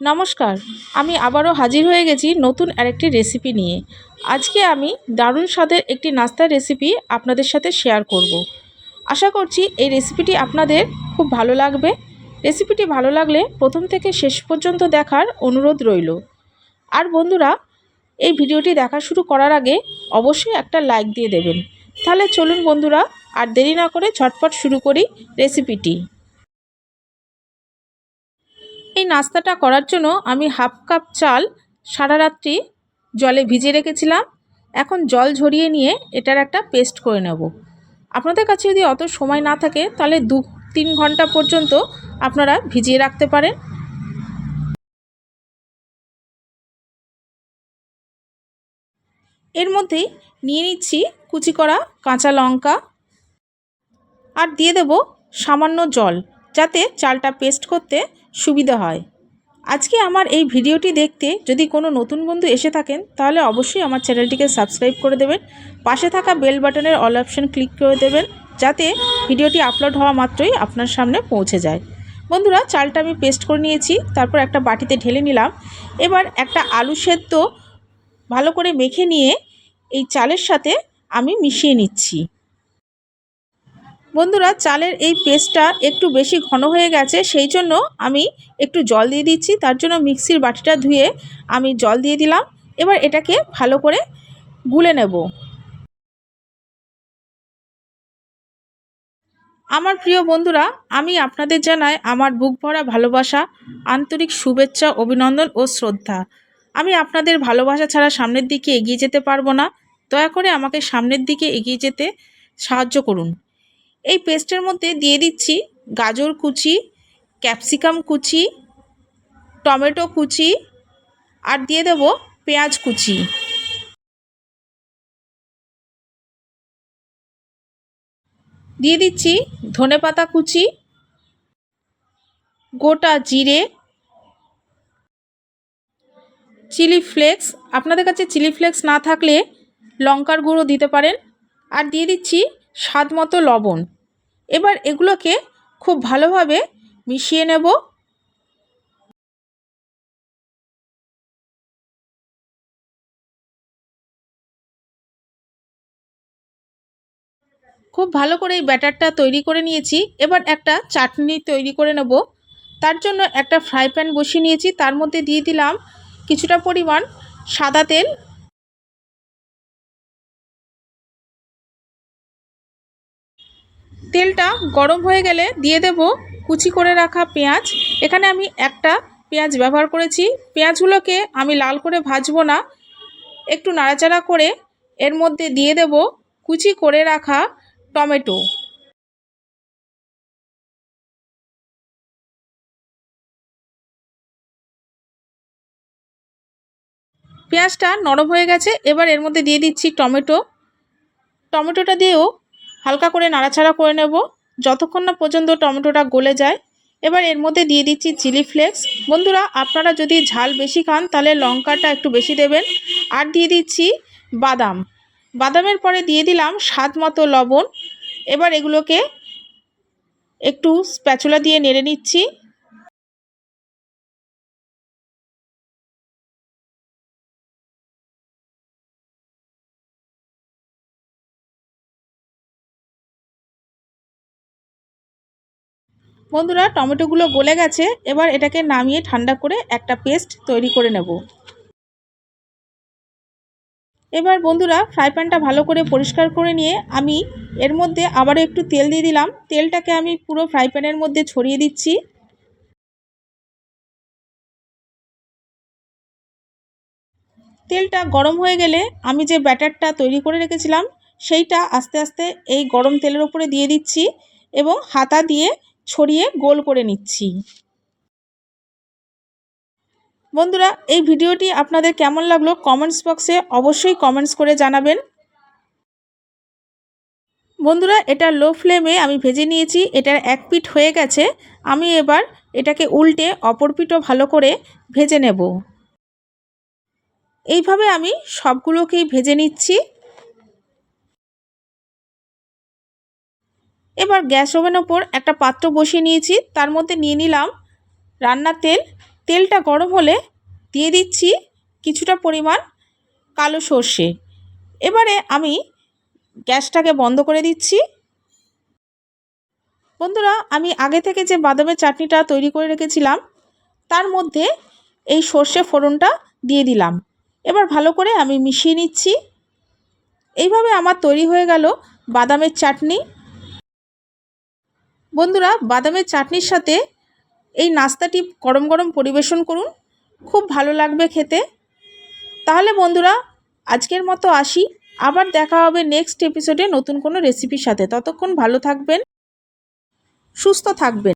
নমস্কার, আমি আবারও হাজির হয়ে গেছি নতুন আরেকটি রেসিপি নিয়ে। আজকে আমি দারুণ স্বাদের একটি নাস্তার রেসিপি আপনাদের সাথে শেয়ার করব। আশা করছি এই রেসিপিটি আপনাদের খুব ভালো লাগবে। রেসিপিটি ভালো লাগলে প্রথম থেকে শেষ পর্যন্ত দেখার অনুরোধ রইল। আর বন্ধুরা, এই ভিডিওটি দেখা শুরু করার আগে অবশ্যই একটা লাইক দিয়ে দেবেন। তাহলে চলুন বন্ধুরা, আর দেরি না করে ঝটপট শুরু করি রেসিপিটি। এই নাস্তাটা করার জন্য আমি হাফ কাপ চাল সারা রাত্রি জলে ভিজিয়ে রেখেছিলাম। এখন জল ঝরিয়ে নিয়ে এটার একটা পেস্ট করে নেব। আপনাদের কাছে যদি অত সময় না থাকে, তাহলে দু তিন ঘণ্টা পর্যন্ত আপনারা ভিজিয়ে রাখতে পারেন। এর মধ্যেই নিয়ে নিচ্ছি কুচি করা কাঁচা লঙ্কা আর দিয়ে দেব সামান্য জল, যাতে চালটা পেস্ট করতে সুবিধা হয়। আজকে আমার এই ভিডিওটি দেখতে যদি কোনো নতুন বন্ধু এসে থাকেন, তাহলে অবশ্যই আমার চ্যানেলটিকে সাবস্ক্রাইব করে দেবেন। পাশে থাকা বেল বাটনের অল অপশন ক্লিক করে দেবেন, যাতে ভিডিওটি আপলোড হওয়া মাত্রই আপনার সামনে পৌঁছে যায়। বন্ধুরা, চালটা আমি পেস্ট করে নিয়েছি, তারপর একটা বাটিতে ঢেলে নিলাম। এবার একটা আলু সেদ্ধ ভালো করে মেখে নিয়ে এই চালের সাথে আমি মিশিয়ে নিচ্ছি। বন্ধুরা, চালের এই পেস্টটা একটু বেশি ঘন হয়ে গেছে, সেই জন্য আমি একটু জল দিয়ে দিচ্ছি। তার জন্য মিক্সির বাটিটা ধুয়ে আমি জল দিয়ে দিলাম। এবার এটাকে ভালো করে গুলে নেব। আমার প্রিয় বন্ধুরা, আমি আপনাদের জানাই আমার বুক ভরা ভালোবাসা, আন্তরিক শুভেচ্ছা, অভিনন্দন ও শ্রদ্ধা। আমি আপনাদের ভালোবাসা ছাড়া সামনের দিকে এগিয়ে যেতে পারব না। দয়া করে আমাকে সামনের দিকে এগিয়ে যেতে সাহায্য করুন। এই পেস্টের মধ্যে দিয়ে দিচ্ছি গাজর কুচি, ক্যাপসিকাম কুচি, টমেটো কুচি আর দিয়ে দেব পেঁয়াজ কুচি। দিয়ে দিচ্ছি ধনে পাতা কুচি, গোটা জিরে, চিলি ফ্লেক্স। আপনাদের কাছে চিলি ফ্লেক্স না থাকলে লঙ্কার গুঁড়ো দিতে পারেন। আর দিয়ে দিচ্ছি স্বাদ মতো লবণ। এবার এগুলোকে খুব ভালোভাবে মিশিয়ে নেব। খুব ভালো করে এই ব্যাটারটা তৈরি করে নিয়েছি। এবার একটা চাটনি তৈরি করে নেব। তার জন্য একটা ফ্রাই প্যান বসিয়ে নিয়েছি। তার মধ্যে দিয়ে দিলাম কিছুটা পরিমাণ সাদা তেল তেলটা গরম হয়ে গেলে দিয়ে দেব কুচি করে রাখা পেঁয়াজ। এখানে আমি একটা পেঁয়াজ ব্যবহার করেছি। পেঁয়াজগুলোকে আমি লাল করে ভাজবো না। একটু নাড়াচাড়া করে এর মধ্যে দিয়ে দেব কুচি করে রাখা টমেটো। পেঁয়াজটা নরম হয়ে গেছে। এবার এর মধ্যে দিয়ে দিচ্ছি টমেটো। টমেটোটা দিয়েও হালকা করে নাড়াচাড়া করে নেব। যতক্ষণ না পর্যন্ত টমেটোটা গলে যায়, এবার এর মধ্যে দিয়ে দিচ্ছি চিলি ফ্লেক্স। বন্ধুরা, আপনারা যদি ঝাল বেশি খান, তাহলে লঙ্কাটা একটু বেশি দেবেন। আর দিয়ে দিচ্ছি বাদাম। বাদামের পরে দিয়ে দিলাম স্বাদ মতো লবণ। এবার এগুলোকে একটু স্প্যাচুলা দিয়ে নেড়ে নিচ্ছি। বন্ধুরা, টমেটোগুলো গলে গেছে, এবার এটাকে নামিয়ে ঠান্ডা করে একটা পেস্ট তৈরি করে নেব। এবার বন্ধুরা, ফ্রাই প্যানটা ভালো করে পরিষ্কার করে নিয়ে আমি এর মধ্যে আবারও একটু তেল দিয়ে দিলাম। তেলটাকে আমি পুরো ফ্রাই প্যানের মধ্যে ছড়িয়ে দিচ্ছি। তেলটা গরম হয়ে গেলে আমি যে ব্যাটারটা তৈরি করে রেখেছিলাম, সেইটা আস্তে আস্তে এই গরম তেলের উপরে দিয়ে দিচ্ছি এবং হাতা দিয়ে ছড়িয়ে গোল করে নিচ্ছি। বন্ধুরা, এই ভিডিওটি আপনাদের কেমন লাগল কমেন্টস বক্সে অবশ্যই কমেন্টস করে জানাবেন। বন্ধুরা, এটা লো ফ্লেমে আমি ভেজে নিয়েছি, এটার এক পিঠ হয়ে গেছে। আমি এবার এটাকে উল্টে অপর পিঠও ভালো করে ভেজে নেব। এইভাবে আমি সবগুলোকেই ভেজে নিচ্ছি। এবার গ্যাস ওভেন ওপর একটা পাত্র বসিয়ে নিয়েছি। তার মধ্যে নিয়ে নিলাম রান্নার তেল। তেলটা গরম হলে দিয়ে দিচ্ছি কিছুটা পরিমাণ কালো সর্ষে। এবারে আমি গ্যাসটাকে বন্ধ করে দিচ্ছি। বন্ধুরা, আমি আগে থেকে যে বাদামের চাটনিটা তৈরি করে রেখেছিলাম, তার মধ্যে এই সর্ষে ফোড়নটা দিয়ে দিলাম। এবার ভালো করে আমি মিশিয়ে নিচ্ছি। এইভাবে আমার তৈরি হয়ে গেল বাদামের চাটনি। বন্ধুরা, বাদামের চাটনির সাথে এই নাস্তাটি গরম গরম পরিবেশন করুন। খুব ভালো লাগবে খেতে। তাহলে বন্ধুরা, আজকের মতো আসি। আবার দেখা হবে নেক্সট এপিসোডে নতুন কোনো রেসিপির সাথে। ততক্ষণ ভালো থাকবেন, সুস্থ থাকবেন।